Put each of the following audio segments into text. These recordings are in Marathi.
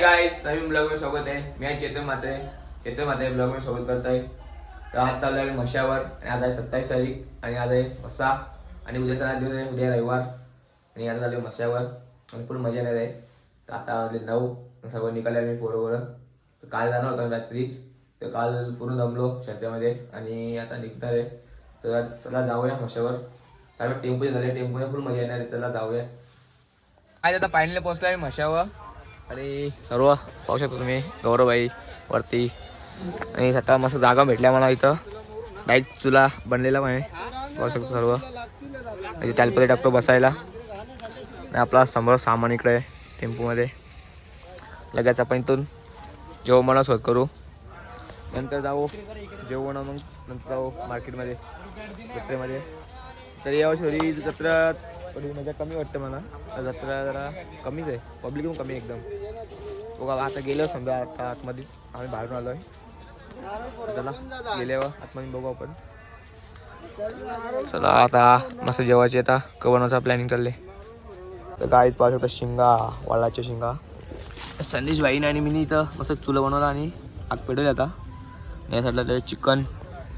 गाइस नवीन ब्लॉग में स्वागत आहे. मी आहे चेतन माते. चेतन माते ब्लॉग में स्वागत करत आहे तर आज चालू आहे म्हशावर आणि आज आहे सत्तावीस तारीख आणि आज आहे वसा. आणि उद्याचा दिवस आहे उद्या रविवार. आणि आज आलो म्हशावर आणि पूर्ण मजा येणार आहे. तर आता आले नऊ. सर्व निघाले मी पोरं तर काल जाणार होतो रात्रीच. तर काल पूर्ण जमलो शेतामध्ये आणि आता निघणार आहे. तर आज चला जाऊया म्हशावर कारण टेम्पो झाले. टेम्पोने पूर्ण मजा येणार आहे. चला जाऊया. आज आता पाहिले पोहोचला आहे म्हशावर आणि सर्व पाहू शकता तुम्ही गौरवबाई वरती. आणि आता मस्त जागा भेटल्या मला इथं. डायरेक्ट चुला बनलेला पण आहे पाहू शकतो सर्व. म्हणजे त्यालपती टाकतो बसायला. आणि आपला समोर सामान इकडे आहे टेम्पोमध्ये. लगेच आपण इथून जेवणाला शोध करू. नंतर जाऊ जेवण मग नंतर जाऊ मार्केटमध्ये जत्रेमध्ये. तर यावर्षी थोडी जत्रा थोडी मजा कमी वाटते मला. जत्रा जरा कमीच आहे. पब्लिक पण कमी एकदम. बघा आता गेलो समजा आता आतमध्ये. आम्ही बाहेरून आलो आहे. चला गेल्यावर आतमध्ये बघू आपण. चला आता मस्त जेवायचे आता. कवनाचा प्लॅनिंग चालले तर गाईत पाहू शकता शिंगा वालाच्या शिंगा. संदेश भाईने आणि मी इथं मस्त चुलं बनवलं आणि आग पेटवली आता. या साईडला ते चिकन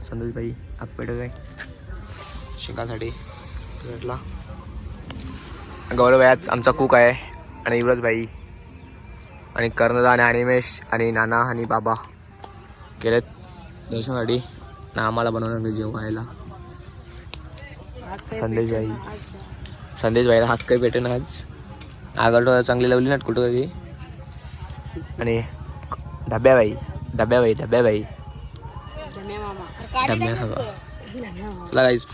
संदेश भाई आग पेटवलं आहे शिंगासाठी भेटला गौरव आमचा कुक आहे. आणि युवराज भाई आणि कर्णदा आणि अनिमेश आणि नाना आणि बाबा गेलेत दर्शनासाठी. ना आम्हाला बनवलं जेवायला. संदेश भाई. संदेश भाईला हात काही भेटेन आज. आगळ चांगली लावली ना कुठं तरी. आणि डब्याबाई डब्याबाई डब्याबाई डब्या चला गाईस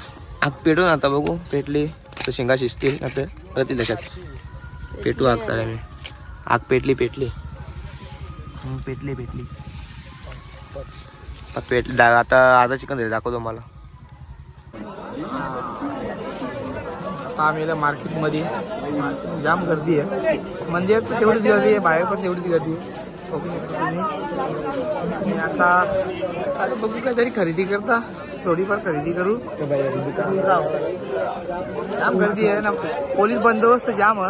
आग पेटून आता बघू. पेटली तर शेंगा शिजतील ना परत त्याच्यात. पेटू आग मी आग पेटली पेटली. पेटली पेटली पेटली. आता आता चिकन दे दाखवतो मला आता आम्ही मार्केटमध्ये. मार्केट जाम गर्दी आहे. तर तेवढीच गर्दी आहे बाहेर पण तेवढीच गर्दी आहे. बघू शकता तुम्ही आता आता बघू काहीतरी खरेदी करता? थोडीफार खरेदी करू? जाऊ. जाम गर्दी आहे ना. पोलीस बंदोबस्त जाम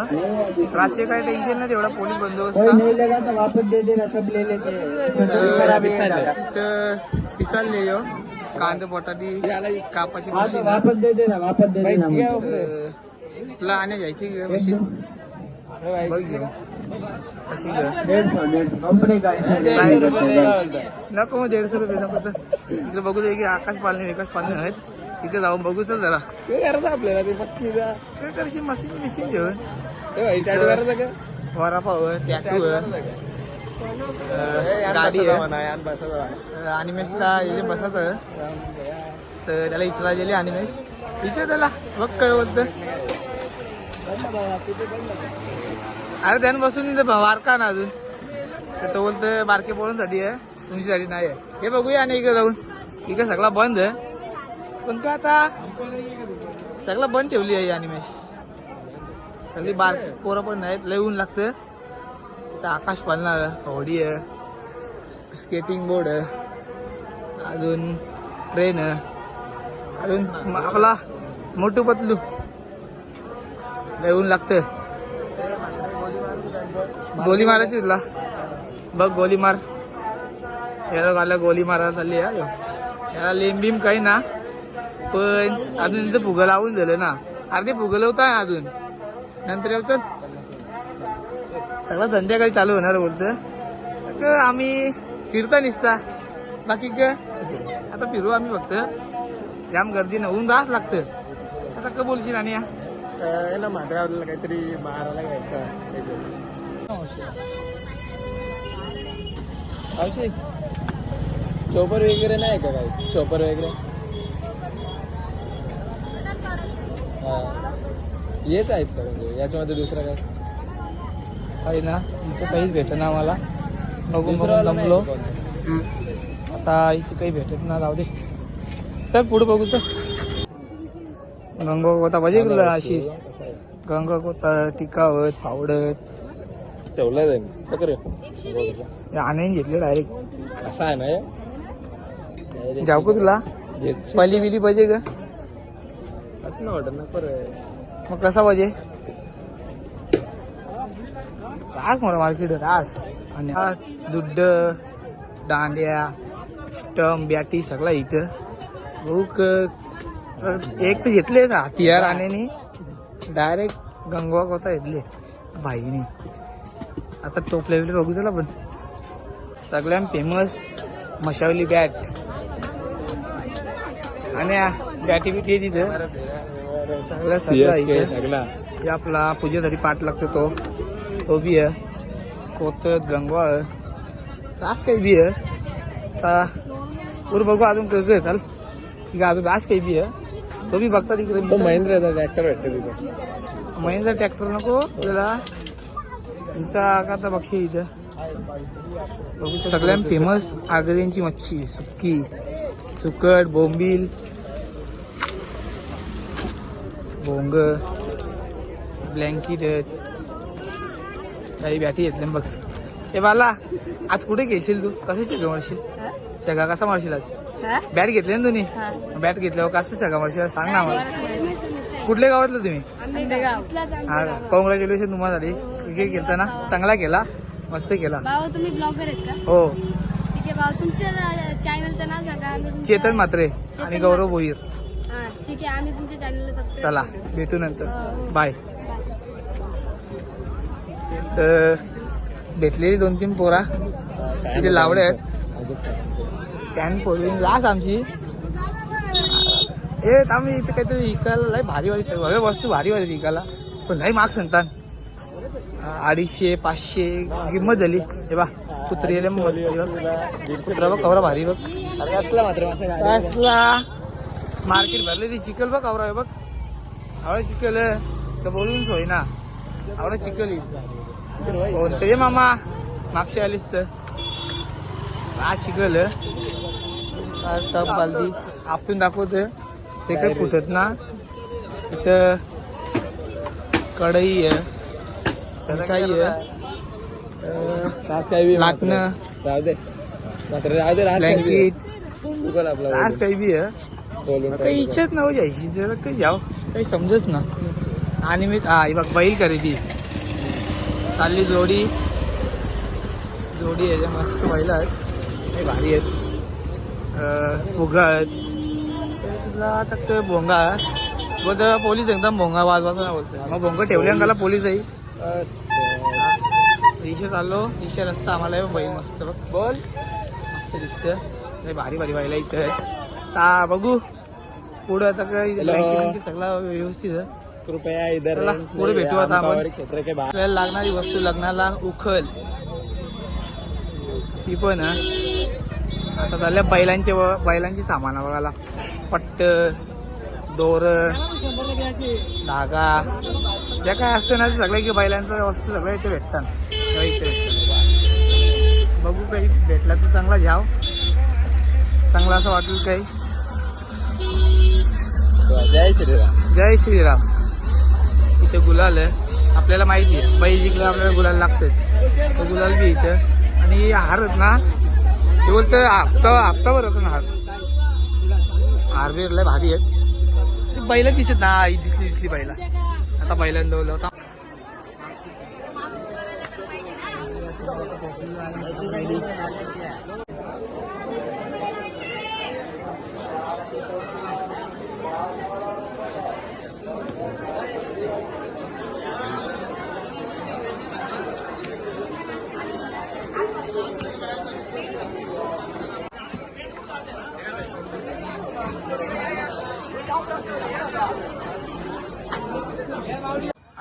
रात्री काही टेन्शन नाही तेवढा पोलीस बंदोबस्त. तर पिसाल लिहियो कांदा बटाटी कापाची मशीन अं, तुला आणि का मशीन. नको मग दीडशे रुपये नको चल. इकडे बघू दे की आकाश पालणे विकास पालणे आहेत. तिथे जाऊन बघू चल जरा. काय करायचं आपल्याला ते काय करायची मशीन मशीन घेऊन वरापाव टॅटू गाडी आहे. अनिमेशला इथे बसायचं तर त्याला इथला गेले अनिमेश विचार त्याला बघ काय बोलतं अरे त्यानं बसून वारका बारका ना अजून? तर तो बोलतं बारके पोरांसाठी आहे तुमच्यासाठी नाही आहे. हे बघूया आणि इकडे जाऊन. इकडे सगळा बंद आहे. पण काय आता? सगळं बंद ठेवली आहे अनिमेश सगळी बार पोरं पण नाहीत लय ऊन लागतं तर आकाश पालणार होडी आहे स्केटिंग बोर्ड आहे. अजून ट्रेन आहे. अजून आपला मोठू पतलू. लय ऊन लागतं गोली मारायची तुला? बघ गोली मार. याला मला गोली मारायला चालली आहे. याला लिंबीम काही ना. पण अजून तिथं फुगं लावून झालं ना. अर्धे फुगं लावत आहे अजून. नंतर येऊ सगळं संध्याकाळी चालू होणार बोलत आम्ही फिरता निसता. बाकी काय? आता फिरू आम्ही फक्त. जाम गर्दी न ऊन राहत लागतं. आता का बोलशील आणि या? याला मांजरावरला काहीतरी मारायला घ्यायचं चोपर वगैरे नाही का काही? चोपर वगैरे? येत आहेत का म्हणजे? याच्यामध्ये दुसरं काय? आहे ना? इथं काहीच भेटत ना आम्हाला. जमलो आता इथे काही भेटत ना जाऊ दे. चल पुढे बघू तर गंगाकोता पाहिजे तुला अशी? गंगाकोता टिकावत पावडत ठेवलं जाईल आणायला घेतले डायरेक्ट असं आहे ना जाऊ का तुला? पली बिली पाहिजे का? असं ना वाटत ना परत मग कसा पाहिजे? रास मला मार्केट रास आणि दुड्ड दांड्या स्टम बॅटी सगळा इथं. एक तर घेतले हतियार आणि डायरेक्ट गंगवा कोता घेतले भाईने. आता टोप लेवल बघू चला पण. सगळ्यात फेमस मशावली बॅट आणि बॅटी बिटी तिथं. सगळं सगळं आपला पूजेसाठी पाठ लागतो तो. तो बी आहे. कोतत गंगवाळ. रास काही बी आहे. बघू अजून चाल. ठीक आहे अजून रास काही बी आहे. तो बी बघता तिकडे तो महिंद्राचा ट्रॅक्टर भेटतो तिथे. महिंद्रा ट्रॅक्टर नको त्याला हिचा का आता बघशी इथं. तर सगळ्यात फेमस आगऱ्यांची मच्छी सुक्की सुकट बोंबील भोंग ब्लँकेट काही बॅटी घेतल्या बघ. ए बाला आज कुठे घेशील तू? कसं मारशील? चगा कसा मारशील आज? बॅट घेतले ना तुम्ही बॅट घेतल्यावर कसं चगा मारशील सांग ना आम्हाला. कुठल्या गावातलं तुम्ही? हा कॉंग्रॅच्युलेशन तुम्हाला क्रिकेट खेळताना चांगला केला. मस्त केला. भाऊ तुम्ही ब्लॉगर आहेत का? हो. ठीक आहे भाऊ. तुमच्या चॅनलचं नाव सांगा. चेतन म्हात्रे आणि गौरव भोईर हा ठीक आहे. आम्ही तुमच्या चॅनलला सबस्क्राईब चला भेटू नंतर. हो. बाय. तर भेटलेली दोन तीन पोरा तिथे लावले आहेत. पॅन पोरली लास आमची. ए आम्ही इथे काहीतरी विकायला लय भारी वाली सगळ्या वस्तू भारी वाली विकायला. पण लय माग सांगतात अडीचशे पाचशे किंमत झाली. हे बा कुत्री कुत्रा बघ कवरा भारी बघ. असला मात्र. असला. मार्केट भरले ती चिकल बघ आवरा बघ. आवडा चिकल तर बोलून सोय ना. आवडा चिकल कोणतं मामा? मागशी आलीस तर. आज टप बालदी. आपण दाखवतोय. ते काही फुटत ना? तिथं कढई आहे. काही आहे? काय लाटणं. राहू दे. काय. ब्लँकेट आज काही बी आहे. इच्छाच जायची त्याला काही जाव काही समजच ना. आणि मी हा हे बघ बैल खरेदी. चालली जोडी. जोडी याच्या मस्त बैल आहेत. काही भारी आहेत. अं, फुगा आहेत. तुला आता ते भोंगा बोलत पोलीस एकदम भोंगा वाजवायचा ना बोलतोय. मग भोंगा ठेवले त्याला पोलीस आहे. दिशा चाललो. दिशा रस्ता आम्हाला मस्त बघ. बोल. मस्त दिसतं भारी भारी बैल इथं ता बघू. पुढं आता काय सगळा व्यवस्थित आहे. कृपया इधर पुढे भेटू आता आपण. लागणारी वस्तू लग्नाला उखल. ती पण. आता झाल्या बैलांचे बैलांची सामान बघायला. पट्ट दोर धागा. ज्या काय असतं ना सगळं की बैलांच्या वस्तू सगळ्या इथे भेटतात. सगळ्या इथे भेटतात. बघू काही भेटला तर चांगला घ्याव. चांगला असं वाटेल काही. जय श्रीराम. जय श्रीराम. इथे गुलाल आहे. आपल्याला माहिती आहे. बैल जिंकला आपल्याला गुलाल लागते तो गुलाल बी इथं. आणि हार आहेत ना ते बोलतं हप्ता हप्तावर होतं ना हार हार बी लय भारी आहेत. बैल दिसत ना आई दिसली दिसली बैला. आता बैलांना होता.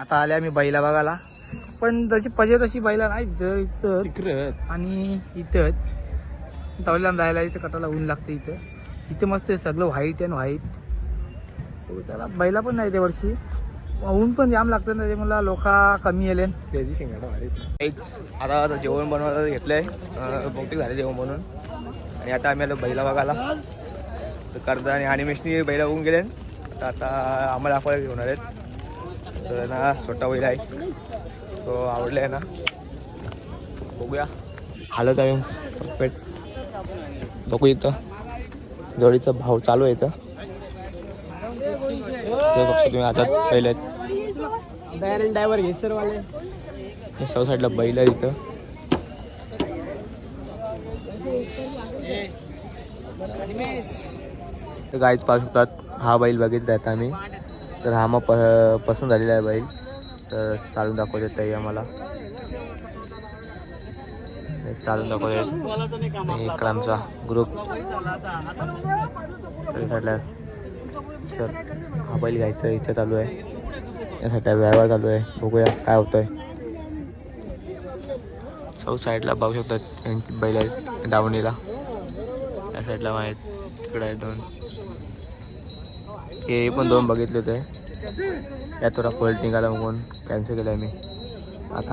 आता आले आम्ही बैला बघायला. पण त्याची पजे तशी बैला नाही इथं इथं. आणि इथं. तवल्याला जायला इथं कटाला ऊन लागतं इथं. इथं मस्त आहे सगळं व्हाईट अँड व्हाईट चला बैला पण नाही त्या वर्षी. ऊन पण जाम लागतं ना ते मला लोका कमी येले त्याची शिंगाडा भारी आता आता जेवण बनवायला घेतलंय. बहुतेक झाले जेवण बनवून. आणि आता आम्ही आलो बैला बघायला. तर कर्ज आणि अनिमेशनी बैला होऊन गेले. आता आता आम्हाला दाखवायला घेऊन आहेत तर ना छोटा बैल आहे. तो आवडला आहे ना. बघूया. हालत आहे. परफेक्ट बघू इथं. जोडीचा भाव चालू आहे इथं. तुम्ही आता पहिले. डायरेक्ट ड्रायव्हर घे सर वाले हे सर्व साईडला बैल आहे इथं. गाईच पाहू शकतात. हा बैल बघितला आहेत आम्ही तर हा मग प पसंत झालेला आहे बैल. तर चालून दाखवत ताई आम्हाला. चालून दाखवत. आणि इकडं आमचा ग्रुप साईडला. तर हा बैल घ्यायचं इथे चालू आहे. यासाठी व्यवहार चालू आहे. बघूया काय होतंय. चौ साईडला बघू शकतात यांची बैल आहेत दावणीला या साईडला माहीत तिकडे आहेत दोन. हे पण दोन बघितले होते. यात थोडा फॉल्ट निघाला म्हणून कॅन्सल केला मी. आता